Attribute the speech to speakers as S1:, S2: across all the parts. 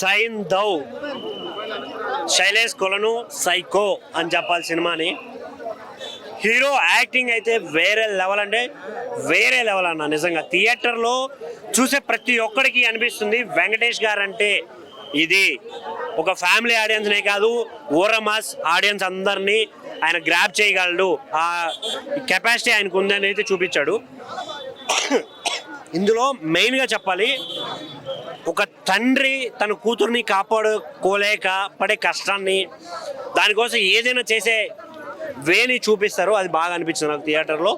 S1: Sign దౌ. Shailesh కొలను psycho అని చెప్పాలి సినిమాని. హీరో యాక్టింగ్ అయితే వేరే లెవెల్ అంటే వేరే లెవెల్ అన్న నిజంగా. థియేటర్లో చూసే ప్రతి ఒక్కడికి అనిపిస్తుంది వెంకటేష్ గారు అంటే ఇది. ఒక ఫ్యామిలీ ఆడియన్స్నే కాదు ఓరమాస్ ఆడియన్స్ అందరినీ ఆయన గ్రాప్ చేయగలడు. ఆ కెపాసిటీ ఆయనకు ఉందని అయితే చూపించాడు. ఇందులో మెయిన్గా చెప్పాలి ఒక తండ్రి తన కూతుర్ని కాపాడుకోలేక పడే కష్టాన్ని దానికోసం ఏదైనా చేసే వేని చూపిస్తారు. అది బాగా అనిపించింది నాకు థియేటర్లో.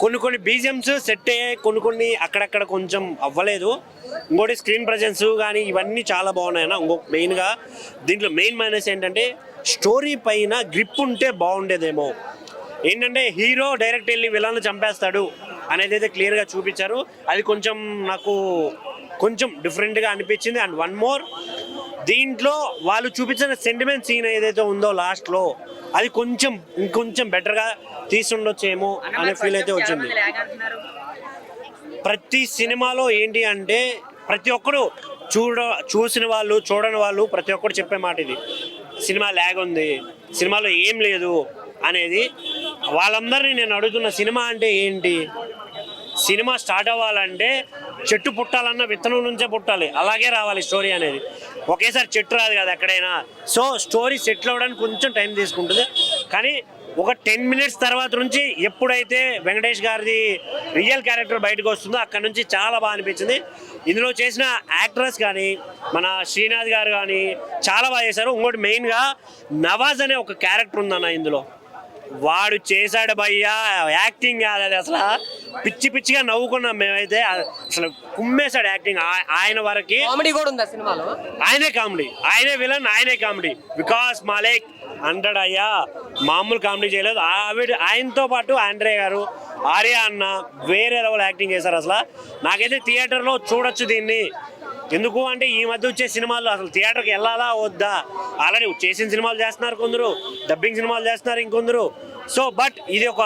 S1: కొన్ని కొన్ని బీజిఎమ్స్ సెట్ అయ్యాయి కొన్ని కొన్ని అక్కడక్కడ కొంచెం అవ్వలేదు. ఇంకోటి స్క్రీన్ ప్రజెన్స్ కానీ ఇవన్నీ చాలా బాగున్నాయి ఇంకో మెయిన్గా దీంట్లో మెయిన్ మైనస్ ఏంటంటే స్టోరీ పైన గ్రిప్ ఉంటే బాగుండేదేమో. ఏంటంటే హీరో డైరెక్ట్ వెళ్ళి విలన్లు చంపేస్తాడు అనేది అయితే క్లియర్గా చూపించారు. అది కొంచెం నాకు కొంచెం డిఫరెంట్గా అనిపించింది. అండ్ వన్ మోర్ దీంట్లో వాళ్ళు చూపించిన సెంటిమెంట్ సీన్ ఏదైతే ఉందో లాస్ట్లో అది కొంచెం ఇంకొంచెం బెటర్గా తీసుండొచ్చేమో అనే ఫీల్ అయితే వచ్చింది. ప్రతి సినిమాలో ఏంటి అంటే ప్రతి ఒక్కరు చూడ చూసిన వాళ్ళు చూడని వాళ్ళు ప్రతి ఒక్కరు చెప్పే మాట ఇది. సినిమా ల్యాగ్ ఉంది సినిమాలో ఏం లేదు అనేది. వాళ్ళందరినీ నేను అడుగుతున్న సినిమా అంటే ఏంటి? సినిమా స్టార్ట్ అవ్వాలంటే చెట్టు పుట్టాలన్న విత్తనం నుంచే పుట్టాలి. అలాగే రావాలి స్టోరీ అనేది. ఒకేసారి చెట్టు రాదు కదా ఎక్కడైనా. సో స్టోరీ సెటిల్ అవ్వడానికి కొంచెం టైం తీసుకుంటుంది. కానీ ఒక టెన్ మినిట్స్ తర్వాత నుంచి ఎప్పుడైతే వెంకటేష్ గారిది రియల్ క్యారెక్టర్ బయటకు వస్తుందో అక్కడ నుంచి చాలా బాగా అనిపించింది. ఇందులో చేసిన యాక్ట్రెస్ కానీ మన శ్రీనాథ్ గారు కానీ చాలా బాగా చేశారు. ఇంకోటి మెయిన్గా నవాజ్ అనే ఒక క్యారెక్టర్ ఉందన్న ఇందులో. వాడు చేశాడు భయ్యా యాక్టింగ్ కాదు అది అసలు. పిచ్చి పిచ్చిగా నవ్వుకున్నాం మేమైతే. అసలు కుమ్మేశాడు యాక్టింగ్. ఆయన వరకు
S2: కామెడీ కూడా ఉందా సినిమాలో?
S1: ఆయనే కామెడీ. ఆయనే విలన్ ఆయనే కామెడీ. వికాస్ మాలేక్ అంటాడు అయ్యా. మామూలు కామెడీ చేయలేదు. ఆవిడ ఆయనతో పాటు ఆండ్రే గారు ఆర్య అన్న వేరే లెవెల్ యాక్టింగ్ చేశారు అసలు. నాకైతే థియేటర్లో చూడొచ్చు దీన్ని. ఎందుకు అంటే ఈ మధ్య వచ్చే సినిమాలు అసలు థియేటర్కి వెళ్ళాలా వద్దా? ఆల్రెడీ చేసిన సినిమాలు చేస్తున్నారు కొందరు డబ్బింగ్ సినిమాలు చేస్తున్నారు ఇంకొందరు. సో బట్ ఇది ఒక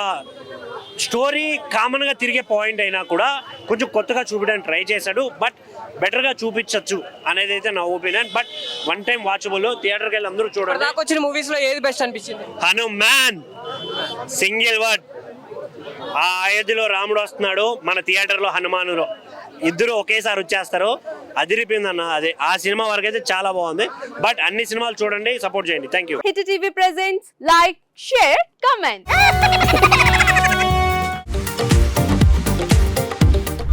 S1: స్టోరీ కామన్గా తిరిగే పాయింట్ అయినా కూడా కొంచెం కొత్తగా చూపించడానికి ట్రై చేశాడు బట్ బెటర్గా చూపించవచ్చు అనేది అయితే నా opinion but one time watchable థియేటర్కి వెళ్ళి అందరూ చూడండి.
S2: నాకు వచ్చిన మూవీస్లో ఏది బెస్ట్ అనిపించింది?
S1: Hanuman single word. ఆ అయోధ్యలో రాముడు వస్తున్నాడు మన థియేటర్లో హనుమానులో. ఇద్దరు ఒకేసారి వచ్చేస్తారు. అదిరిపోయిందన్న. అదే ఆ సినిమా వరకు అయితే చాలా బాగుంది. బట్ అన్ని సినిమాలు చూడండి సపోర్ట్ చేయండి. Thank you
S3: hit TV presents like share comment.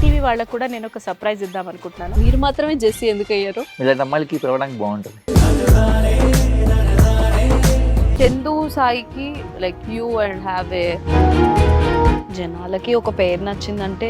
S4: TV వాళ్ళకు కూడా నేను ఒక సర్ప్రైజ్ ఇద్దాం అనుకుంటున్నాను.
S3: మీరు మాత్రమే జెస్సీ ఎందుకు అయ్యారు?
S5: ఇలాంటి అమ్మాయిలకి పిలవడానికి బాగుంటుంది.
S3: చందు సాయికి like you and have a జనాలకి ఒక పేరు నచ్చిందంటే